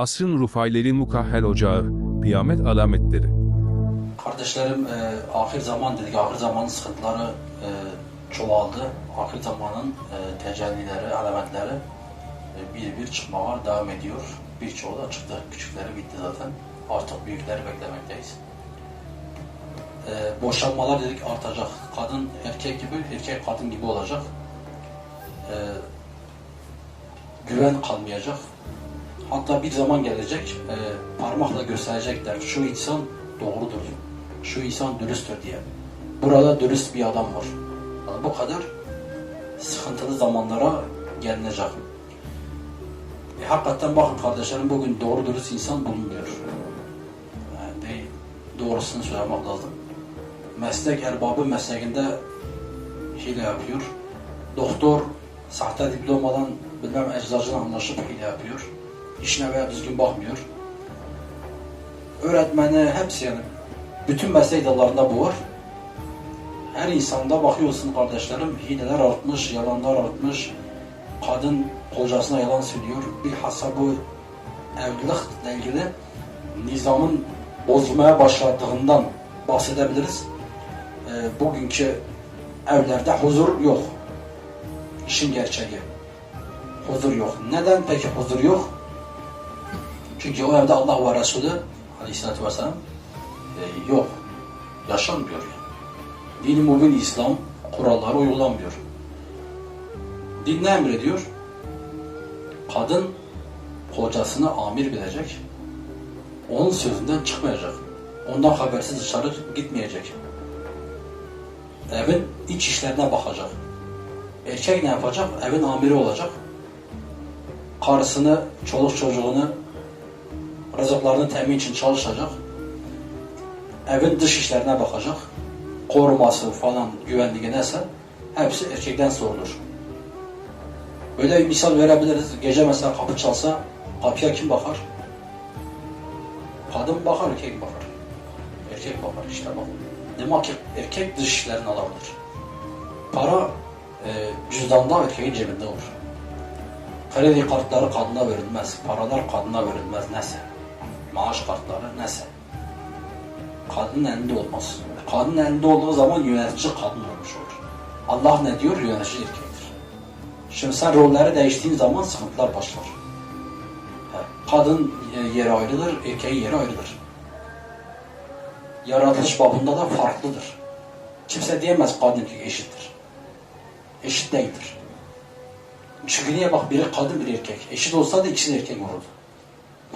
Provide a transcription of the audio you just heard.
Asrın Rufayleri Mukahhel Ocağı, Kıyamet Alametleri. Kardeşlerim e, ahir zaman dedik. Ahir zamanın sıkıntıları e, çoğaldı. Ahir zamanın e, tecellileri, alametleri e, bir bir çıkmaya devam ediyor. Birçoğu da çıktı. Küçükleri bitti zaten. Artık büyükleri beklemekteyiz. E, boşanmalar dedik artacak. Kadın erkek gibi, erkek kadın gibi olacak. E, güven kalmayacak. Hatta bir zaman gelecek, e, parmakla gösterecekler. Şu insan doğrudur, şu insan dürüsttür diye. Burada dürüst bir adam var. Yani bu kadar sıkıntılı zamanlara gelinecek. E, hakikaten bakın kardeşlerim bugün doğru dürüst insan bulunmuyor. Yani değil, doğrusunu söylemek lazım. Meslek erbabı mesleğinde hile yapıyor. Doktor sahte diplomadan bilmem eczacıyla anlaşıp hile yapıyor. İşine veya düzgün bakmıyor. Öğretmeni hepsi yani bütün meslek dallarında bu var. Her insanda bakıyorsun kardeşlerim hileler artmış, yalanlar artmış. Kadın kocasına yalan söylüyor. Bilhassa bu evlilikle ilgili nizamın bozulmaya başladığından bahsedebiliriz. Ee, bugünkü evlerde huzur yok. İşin gerçeği. Huzur yok. Neden peki huzur yok? Çünkü o evde Allah ve Resulü Aleyhisselatü Vesselam e, yok. Yaşanmıyor. Yani. Dini mübin İslam kuralları uygulanmıyor. Din ne emrediyor? Kadın kocasını amir bilecek. Onun sözünden çıkmayacak. Ondan habersiz dışarı gitmeyecek. Evin iç işlerine bakacak. Erkek ne yapacak? Evin amiri olacak. Karısını, çoluk çocuğunu, rızıklarını temin için çalışacak. Evin dış işlerine bakacak. Koruması falan, güvenliği neyse hepsi erkekten sorulur. Böyle bir misal verebiliriz. Gece mesela kapı çalsa kapıya kim bakar? Kadın bakar, erkek bakar. Erkek bakar işte bak. Demek ki erkek dış işlerini alabilir. Para e, cüzdanda erkeğin cebinde olur. Kredi kartları kadına verilmez. Paralar kadına verilmez. Neyse. Maaş kartları neyse. Kadının elinde olmaz. Kadının elinde olduğu zaman yönetici kadın olmuş olur. Allah ne diyor? Yönetici erkektir. Şimdi sen rolleri değiştiğin zaman sıkıntılar başlar. Kadın e, yeri ayrıdır, erkeğin yeri ayrıdır. Yaratılış babında da farklıdır. Kimse diyemez kadın ki eşittir. Eşit değildir. Çünkü niye bak biri kadın biri erkek. Eşit olsa da ikisi erkek olurdu.